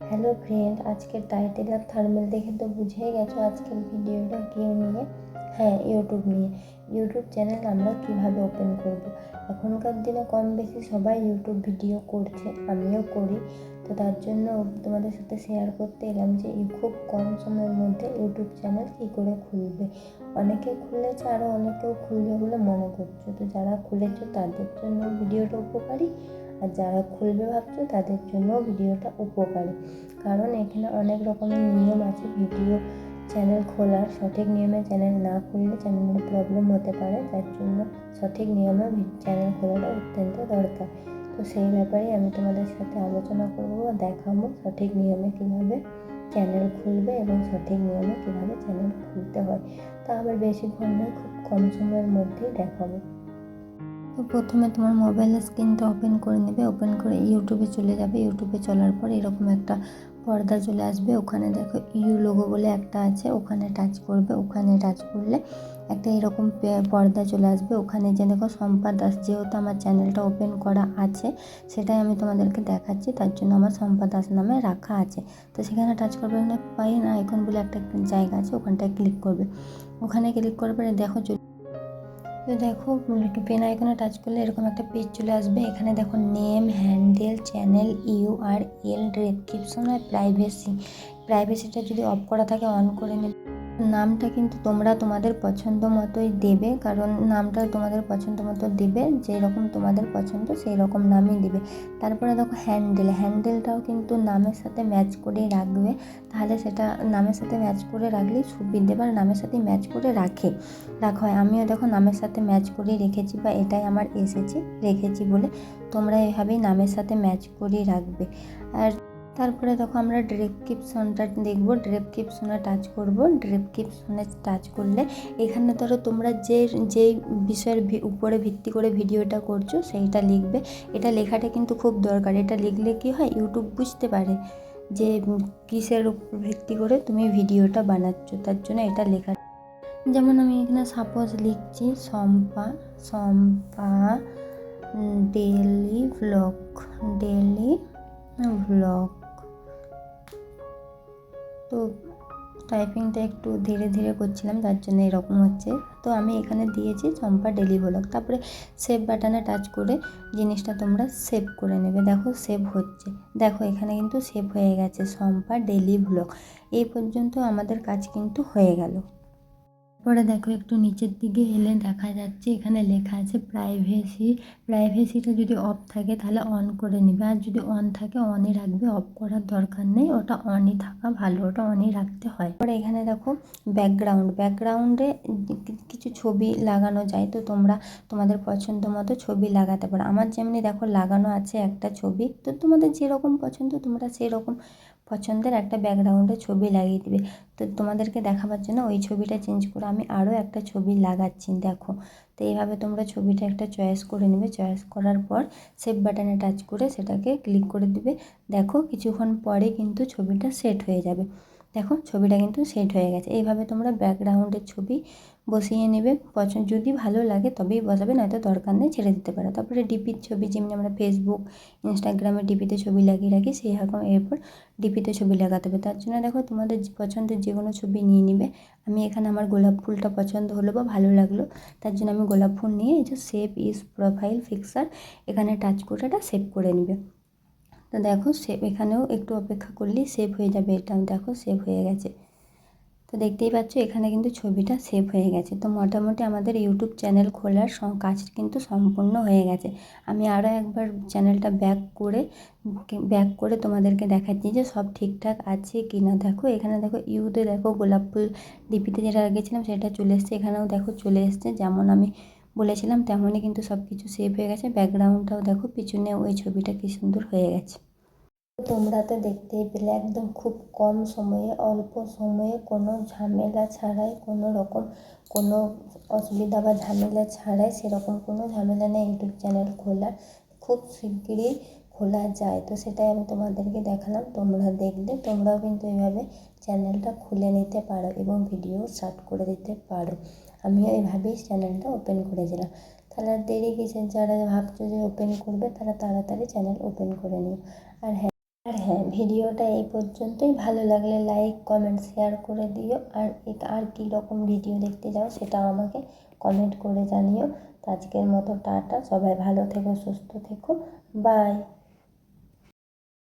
Hello friend আজকের title আর থার্মেল দেখে তো বুঝেই গেছো আজকের ভিডিওটা কি নিয়ে? হ্যাঁ ইউটিউব নিয়ে। ইউটিউব চ্যানেল আমরা কীভাবে ওপেন করব। এখনকার দিনে কম বেশি সবাই ইউটিউব ভিডিও করছে, আমিও করি। তো তার জন্য তোমাদের সাথে শেয়ার করতে এলাম যে খুব কম সময়ের মধ্যে ইউটিউব চ্যানেল কী করে খুলবে? অনেকে খুলেছে আরও অনেকেও খুলবে বলে মনে করছ। তো যারা খুলেছো, তাদের জন্য ভিডিওটা উপকারী। আর যারা খুলবে ভাবছ, তাদের জন্য ভিডিওটা উপকারী। কারণ এখানে অনেক রকমের নিয়ম আছে, ভিডিও চ্যানেল খোলার। সঠিক নিয়মে চ্যানেল না খুললে চ্যানেলের প্রবলেম হতে পারে। তার জন্য সঠিক নিয়মে চ্যানেল খোলাটা অত্যন্ত দরকার। তো সেই ব্যাপারে আমি তোমাদের সাথে আলোচনা করব বা দেখাবো সঠিক নিয়মে কীভাবে চ্যানেল খুলবে এবং সঠিক নিয়মে কীভাবে চ্যানেল খুলতে হয়। তা আবার বেশিক্ষণ নয় খুব কম সময়ের মধ্যেই দেখাবো। তো প্রথমে তোমার মোবাইলের স্ক্রিনটা ওপেন করে নেবে ওপেন করে ইউটিউবে চলে যাবে। ইউটিউবে চলার পর এরকম একটা পর্দা চলে আসবে। ওখানে দেখো ইউ লোগো বলে একটা আছে, ওখানে টাচ করবে। ওখানে টাচ করলে একটা এরকম পর্দা চলে আসবে। ওখানে যে দেখো সম্পা দাস, যেহেতু আমার চ্যানেলটা ওপেন করা আছে, সেটাই আমি তোমাদেরকে দেখাচ্ছি। তার জন্য আমার সম্পা দাস নামে রাখা আছে। তো সেখানে টাচ করবে ওখানে পাই না, এখন বলে একটা জায়গা আছে, ওখানটায় ক্লিক করবে। ওখানে ক্লিক করার পরে দেখো তো দেখো পেন আইকনে টাচ করলে এরকম একটা পেজ চলে আসবে। এখানে দেখো name handle channel U R L description আর প্রাইভেসি প্রাইভেসিটা যদি অফ করা থাকে অন করে নেবে নামটা কিন্তু তোমরা তোমাদের পছন্দ মতোই দেবে, কারণ নামটা তোমাদের পছন্দ মতো দেবে, যেরকম তোমাদের পছন্দ সেই রকম নামই দিবে। তারপরে দেখো হ্যান্ডেল হ্যান্ডেলটাও কিন্তু নামের সাথে ম্যাচ করেই রাখবে। তাহলে সেটা নামের সাথে ম্যাচ করে রাখলেই সুবিধে বা নামের সাথে ম্যাচ করে রাখে। রাখা হয়, আমিও দেখো নামের সাথে ম্যাচ করেই রেখেছি বা এটাই আমার এসেছে, রেখেছি বলে তোমরা এভাবেই নামের সাথে ম্যাচ করেই রাখবে। আর তারপরে দেখো আমরা ডেসক্রিপশনটা দেখব ডেসক্রিপশনে টাচ করব। ডেসক্রিপশনে টাচ করলে এখানে ধরো তোমরা যে যেই বিষয়ের উপরে ভিত্তি করে ভিডিওটা করছ সেইটা লিখবে। এটা লেখাটা কিন্তু খুব দরকার। এটা লিখলে কি হয়, ইউটিউব বুঝতে পারে যে কিসের উপর ভিত্তি করে তুমি ভিডিওটা বানাচ্ছো, তার জন্য এটা লেখা। যেমন আমি এখানে সাপোজ লিখছি, Sampa Sampa daily vlog daily vlog তো টাইপিংটা একটু ধীরে ধীরে করছিলাম, তার জন্য এরকম হচ্ছে। তো আমি এখানে দিয়েছি চম্পা ডেলি ব্লগ। তারপরে সেভ বাটনে টাচ করে জিনিসটা তোমরা সেভ করে নেবে। দেখো সেভ হচ্ছে। দেখো এখানে কিন্তু সেভ হয়ে গেছে চম্পা ডেলি ব্লগ। এই পর্যন্ত আমাদের কাজ কিন্তু হয়ে গেল। পরে দেখো একটু নিচের দিকে এলে দেখা যাচ্ছে এখানে লেখা আছে প্রাইভেসি প্রাইভেসিটা যদি অফ থাকে তাহলে অন করে নেবে। আর যদি অন থাকে অনই রাখবে অফ করার দরকার নেই। ওটা অনই থাকা ভালো, ওটা অনই রাখতে হয়। পরে এখানে দেখো ব্যাকগ্রাউন্ড ব্যাকগ্রাউন্ডে কিছু ছবি লাগানো যায় তো তোমরা তোমাদের পছন্দ মতো ছবি লাগাতে পারো। আমার যেমনি দেখো লাগানো আছে একটা ছবি, তো তোমাদের যেরকম পছন্দ তোমরা সেরকম পছন্দের একটা ব্যাকগ্রাউন্ডে ছবি লাগিয়ে দিবে। তো তোমাদেরকে দেখাবার জন্য ওই ছবিটা চেঞ্জ করে আমি আরও একটা ছবি লাগাচ্ছি, দেখো। তো এইভাবে তোমরা ছবিটা একটা চয়েস করে নেবে। চয়েস করার পর সেভ বাটনে টাচ করে সেটাকে ক্লিক করে দিবে। দেখো, কিছুক্ষণ পরে কিন্তু ছবিটা সেট হয়ে যাবে। দেখো, ছবিটা কিন্তু সেট হয়ে গেছে। এইভাবে তোমরা ব্যাকগ্রাউন্ডের ছবি বসিয়ে নেবে। পছন্দ, যদি ভালো লাগে তবেই বসাবে, নয়তো দরকার নেই, ছেড়ে দিতে পারো। তারপরে ডিপির ছবি, যেমনি আমরা ফেসবুক ইনস্টাগ্রামে ডিপিতে ছবি লাগিয়ে রাখি, সেই রকম এরপর ডিপিতে ছবি লাগাতে হবে। তার জন্য দেখো, তোমাদের পছন্দের যে কোনো ছবি নিয়ে নিবে। আমি এখানে আমার গোলাপ ফুলটা পছন্দ হলো বা ভালো লাগল, তার জন্য আমি গোলাপ ফুল নিয়ে এই যে সেভ ইজ প্রোফাইল ফিক্সার এখানে টাচ করে এটা সেভ করে নিবে। তো দেখো সেভ এখানেও একটু অপেক্ষা করলেই সেভ হয়ে যাবে এটা দেখো সেভ হয়ে গেছে। তো দেখতেই পাচ্ছ, এখানে কিন্তু ছবিটা সেভ হয়ে গেছে। তো মোটামুটি আমাদের ইউটিউব চ্যানেল খোলার কাজ কিন্তু সম্পূর্ণ হয়ে গেছে। আমি আরও একবার চ্যানেলটা ব্যাক করে ব্যাক করে তোমাদেরকে দেখাচ্ছি যে সব ঠিকঠাক আছে কি না দেখো, এখানে দেখো, ইউতে দেখো গোলাপ ফুল ডিপিতে যেটা লাগিয়েছিলাম সেটা চলে এসছে। এখানেও দেখো চলে এসছে, যেমন আমি বলেছিলাম তেমনই কিন্তু সব কিছু সেভ হয়ে গেছে। ব্যাকগ্রাউন্ডটাও দেখো, পিছনে ওই ছবিটা কী সুন্দর হয়ে গেছে। তোমরা তো দেখতেই পেলে, একদম খুব কম সময়ে, অল্প সময়ে কোনো ঝামেলা ছাড়াই, কোনো রকম কোনো অসুবিধা বা ঝামেলা ছাড়াই সেরকম কোনো ঝামেলা নেই ইউটিউব চ্যানেল খোলার খুব শিগগিরই খোলা যায়। তো সেটাই আমি তোমাদেরকে দেখালাম। তোমরা দেখলে, তোমরাও কিন্তু এইভাবে চ্যানেলটা খুলে নিতে পারো এবং ভিডিও স্টার্ট করে দিতে পারো। আমিও এইভাবেই চ্যানেলটা ওপেন করেছিলাম। তাহলে দেরি কিসের? যারা ভাবছ যে ওপেন করবে, তারা তাড়াতাড়ি চ্যানেল ওপেন করে নিও। আর হ্যাঁ আর হ্যাঁ ভিডিওটা এই পর্যন্তই। ভালো লাগলে লাইক কমেন্ট শেয়ার করে দিও। আর আর কী রকম ভিডিও দেখতে চাও সেটাও আমাকে কমেন্ট করে জানিও। তো আজকের মতো টাটা। সবাই ভালো থেকো, সুস্থ থেকো। বাই